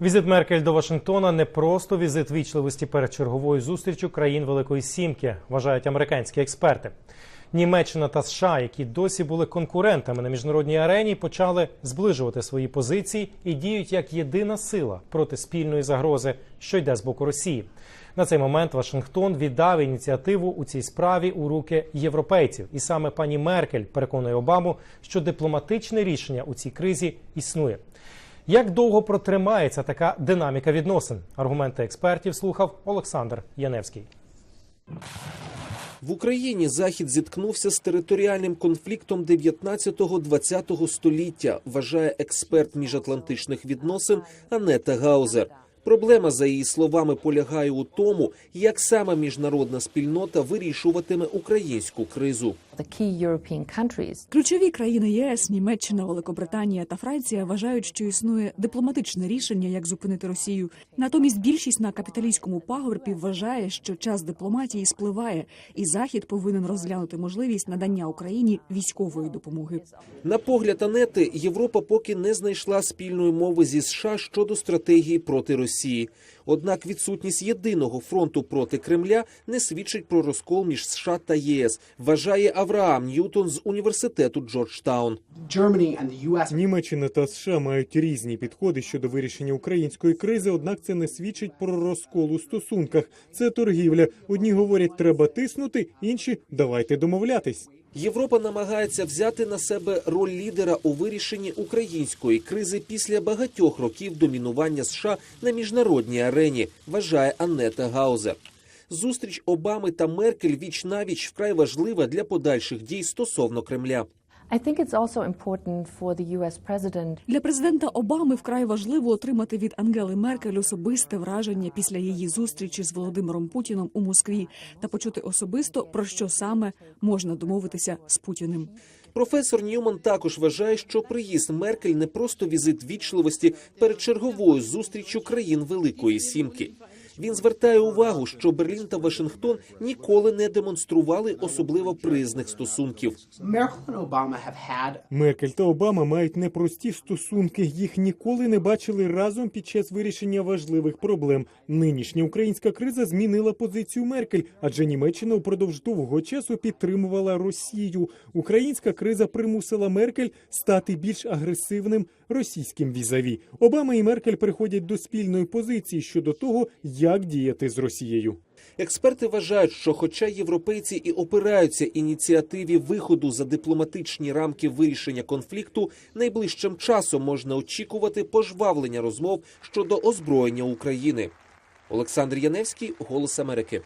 Візит Меркель до Вашингтона не просто візит вічливості перед черговою зустрічю країн Великої Сімки, вважають американські експерти. Німеччина та США, які досі були конкурентами на міжнародній арені, почали зближувати свої позиції і діють як єдина сила проти спільної загрози, що йде з боку Росії. На цей момент Вашингтон віддав ініціативу у цій справі у руки європейців, і саме пані Меркель переконує Обаму, що дипломатичне рішення у цій кризі існує. Як довго протримається така динаміка відносин? Аргументи експертів слухав Олександр Яневський. В Україні Захід зіткнувся з територіальним конфліктом 19-20 століття, вважає експерт міжатлантичних відносин Анета Гаузер. Проблема, за її словами, полягає у тому, як саме міжнародна спільнота вирішуватиме українську кризу. The key Ключові країни ЄС, Німеччина, Великобританія та Франція вважають, що існує дипломатичне рішення, як зупинити Росію. Натомість більшість на капіталістському пагорбі вважає, що час дипломатії спливає, і Захід повинен розглянути можливість надання Україні військової допомоги. На погляд Анети, Європа поки не знайшла спільної мови зі США щодо стратегії проти Росії. Однак відсутність єдиного фронту проти Кремля не свідчить про розкол між США та ЄС, вважає Авраам Ньютон з університету Джорджтаун. Німеччина та США мають різні підходи щодо вирішення української кризи, однак це не свідчить про розкол у стосунках. Це торгівля. Одні говорять, треба тиснути, інші давайте домовлятись. Європа намагається взяти на себе роль лідера у вирішенні української кризи після багатьох років домінування США на міжнародній арені, вважає Аннета Гаузер. Зустріч Обами та Меркель віч навіч вкрай важлива для подальших дій стосовно Кремля. I think it's also important for the US president Для президента Обами вкрай важливо отримати від Ангели Меркель особисте враження після її зустрічі з Володимиром Путіном у Москві та почути особисто про що саме можна домовитися з Путіним. Професор Ньюман також вважає, що приїзд Меркель не просто візит вічливості перед черговою зустрічю країн Великої Сімки. Він звертає увагу, що Берлін та Вашингтон ніколи не демонстрували особливо приязних стосунків. Меркель та Обама мають непрості стосунки. Їх ніколи не бачили разом під час вирішення важливих проблем. Нинішня українська криза змінила позицію Меркель, адже Німеччина упродовж довгого часу підтримувала Росію. Українська криза примусила Меркель стати більш агресивним російським візаві. Обама і Меркель приходять до спільної позиції щодо того, як діяти з Росією. Експерти вважають, що, хоча європейці і опираються ініціативі виходу за дипломатичні рамки вирішення конфлікту, найближчим часом можна очікувати пожвавлення розмов щодо озброєння України. Олександр Яневський, Голос Америки.